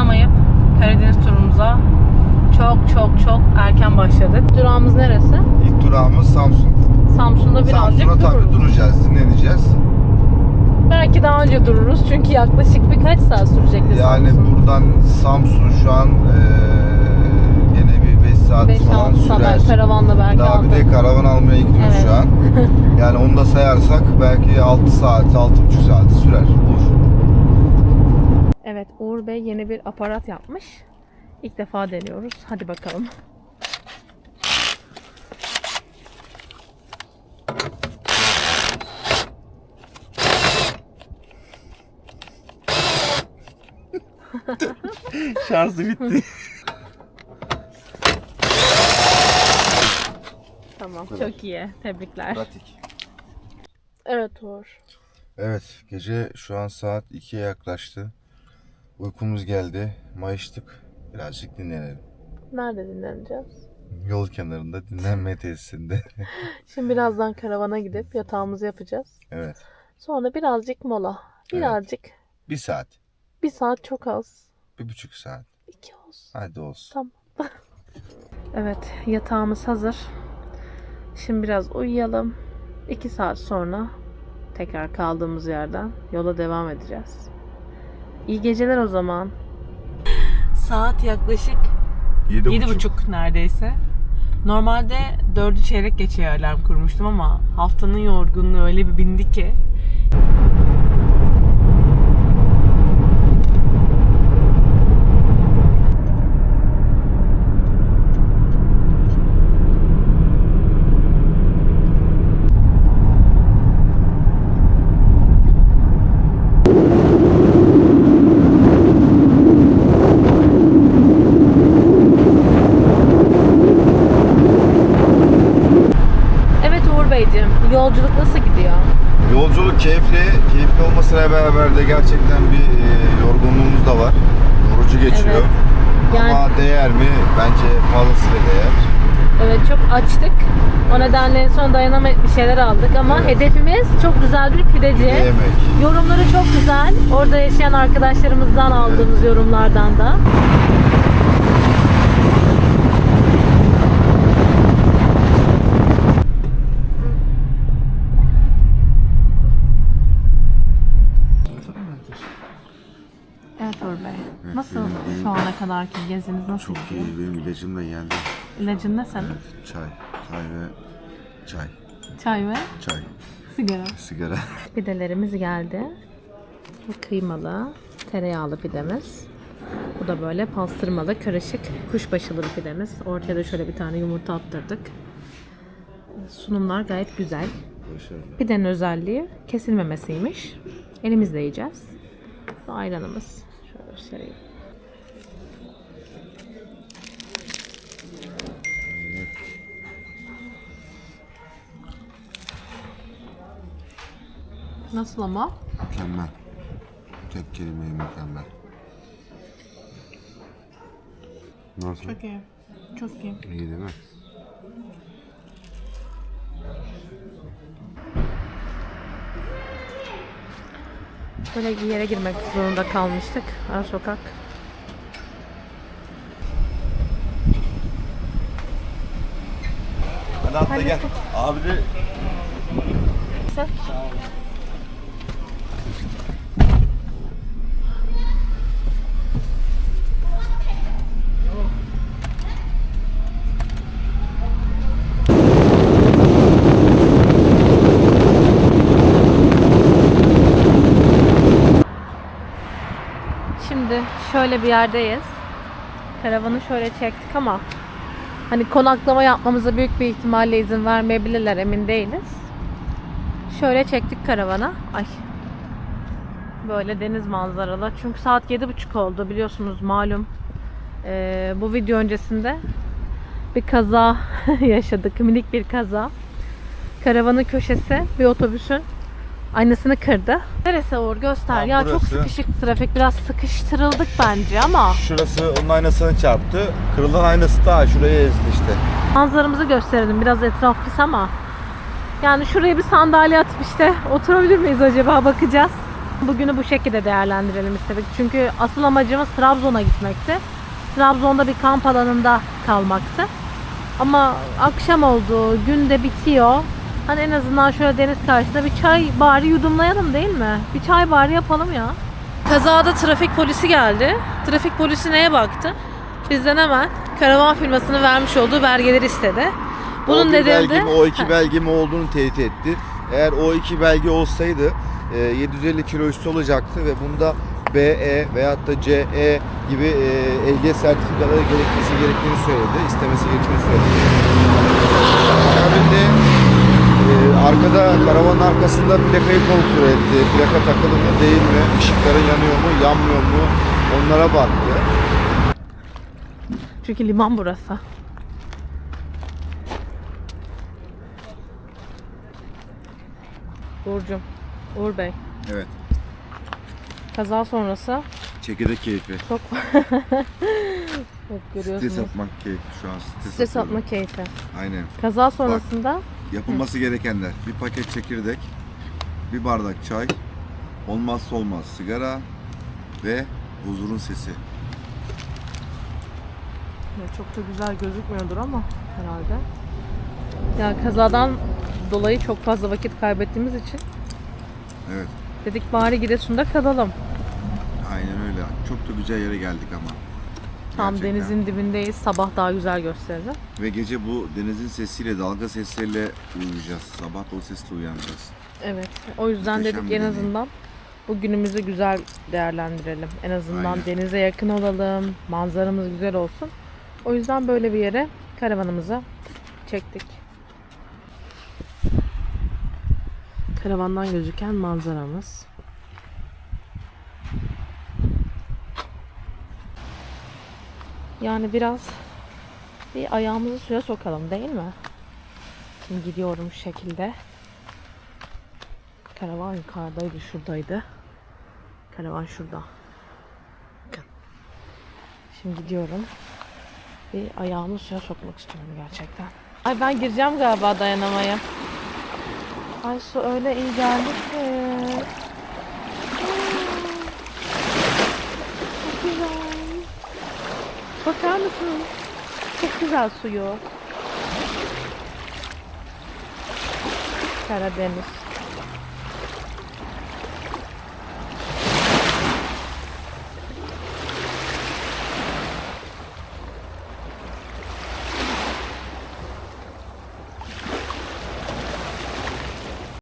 dayanamayıp Karadeniz turumuza çok çok çok erken başladık. Durağımız neresi? İlk durağımız Samsun. Samsun'da birazcık Samsun'a tabii duracağız, dinleneceğiz. Belki daha önce dururuz çünkü yaklaşık birkaç saat sürecekti Yani Samsun. buradan Samsun şu an eee gene bir 5 saat 5 falan sürer. saat karavanla belki Daha bir aldı. de karavan almaya gidiyoruz Evet. şu an. Yani onu da sayarsak belki 6 saat, 6,5 saat sürer. Uğur Bey yeni bir aparat yapmış. İlk defa deniyoruz. Hadi bakalım. Şarjı bitti. Tamam çok iyi. Tebrikler. Pratik. Evet Uğur. Evet, gece şu an saat 2'ye yaklaştı. Uykumuz geldi. Mayıştık. Birazcık dinlenelim. Nerede dinleneceğiz? Yol kenarında dinlenme tesisinde. Şimdi birazdan karavana gidip yatağımızı yapacağız. evet. Sonra birazcık mola. Birazcık. Bir saat. Bir saat çok az. Bir buçuk saat. İki olsun. Hadi olsun. Tamam. evet yatağımız hazır. Şimdi biraz uyuyalım. İki saat sonra tekrar kaldığımız yerden yola devam edeceğiz. İyi geceler o zaman. Saat yaklaşık Yedi, Yedi buçuk neredeyse. Normalde dördü çeyrek geçeye alarm kurmuştum ama haftanın yorgunluğu öyle bir bindi ki. Evet Uğur Beyciğim, yolculuk nasıl gidiyor? Yolculuk keyifli. Keyifli olmasıyla beraber de gerçekten bir e, yorgunluğumuz da var. Yorucu geçiyor. Evet. Yani- Ama değer mi? Bence fazlasıyla değer. Evet çok açtık. O nedenle en son dayanamayıp bir şeyler aldık ama Evet. hedefimiz çok güzel bir pideci. Bir yemek. Yorumları çok güzel. Orada yaşayan arkadaşlarımızdan aldığımız yorumlardan da. Evet Uğur Bey. Nasıl benim- şu ana kadarki geziniz nasıl Çok gidiyor? iyi. Benim ilacım da geldi. İlacın ne senin? Çay. Çay ve çay. Çay ve Çay. sigara. Sigara. Pidelerimiz geldi. Bu kıymalı, tereyağlı pidemiz. Bu da böyle pastırmalı, karışık, kuşbaşılı bir pidemiz. Ortaya da şöyle bir tane yumurta attırdık. Sunumlar gayet güzel. Başarılı. Pidenin özelliği kesilmemesiymiş. Elimizle yiyeceğiz. Ayranımız. Göstereyim. Nasıl ama? Mükemmel. Tek kelimeyle mükemmel. Nasıl? Çok iyi. Çok iyi. İyi değil mi? Böyle bir yere girmek zorunda kalmıştık. Ara sokak. Hadi atla gel. Abi de Sen? Şimdi şöyle bir yerdeyiz. Karavanı şöyle çektik ama hani konaklama yapmamıza büyük bir ihtimalle izin vermeyebilirler emin değiliz. Şöyle çektik karavana. Ay. Böyle deniz manzaralı. Çünkü saat yedi buçuk oldu biliyorsunuz malum. Ee, bu video öncesinde bir kaza yaşadık. Minik bir kaza. Karavanın köşesi bir otobüsün aynasını kırdı. Neresi Uğur göster. Tam ya çok burası. sıkışık trafik. Biraz sıkıştırıldık bence ama şurası onun aynasını çarptı. Kırılan aynası da şuraya ezdi işte. manzaramızı gösterelim. Biraz etraf pis ama yani şuraya bir sandalye atıp işte oturabilir miyiz acaba bakacağız. Bugünü bu şekilde değerlendirelim istedik. Çünkü asıl amacımız Trabzon'a gitmekti. Trabzon'da bir kamp alanında kalmaktı. Ama akşam oldu, gün de bitiyor. Hani en azından şöyle deniz karşısında bir çay bari yudumlayalım değil mi? Bir çay bari yapalım ya. Kazada trafik polisi geldi. Trafik polisi neye baktı? Bizden hemen karavan firmasının vermiş olduğu belgeleri istedi. Bunun o nedeni de... o iki belge mi olduğunu teyit etti. Eğer o iki belge olsaydı e, 750 kilo üstü olacaktı ve bunda BE veyahut da CE gibi e, ehliyet sertifikaları gerekmesi gerektiğini söyledi. istemesi gerektiğini söyledi. Akabinde e, arkada karavanın arkasında plakayı kontrol etti. Plaka takılı mı değil mi? Işıkları yanıyor mu, yanmıyor mu? Onlara baktı. Çünkü liman burası. Uğur'cum, Uğur Bey. Evet. Kaza sonrası Çekirdek keyfi. çok çok görüyorsunuz. Stres atmak keyfi şu an. Stres, Stres atıyorum. atma keyfi. Aynen. Kaza sonrasında Yapılması gerekenler. Bir paket çekirdek, bir bardak çay, olmazsa olmaz sigara ve huzurun sesi. Ya çok da güzel gözükmüyordur ama herhalde. Ya kazadan dolayı çok fazla vakit kaybettiğimiz için Evet. dedik bari Giresun'da kalalım. Aynen öyle. Çok da güzel yere geldik ama. Tam Gerçekten. denizin dibindeyiz. Sabah daha güzel gösterir. Ve gece bu denizin sesiyle, dalga sesleriyle uyuyacağız. Sabah da o sesle uyanacağız. Evet. O yüzden Muhteşem dedik en deneyim. azından bu günümüzü güzel değerlendirelim. En azından Aynen. denize yakın olalım. Manzaramız güzel olsun. O yüzden böyle bir yere karavanımızı çektik. Karavandan gözüken manzaramız. Yani biraz bir ayağımızı suya sokalım değil mi? Şimdi gidiyorum şu şekilde. Karavan yukarıdaydı, şuradaydı. Karavan şurada. Şimdi gidiyorum. Bir ayağımı suya sokmak istiyorum gerçekten. Ay ben gireceğim galiba dayanamaya. Ay su öyle iyi geldi ki. Çok güzel. Bakar mısınız? Çok güzel suyu. Karadeniz.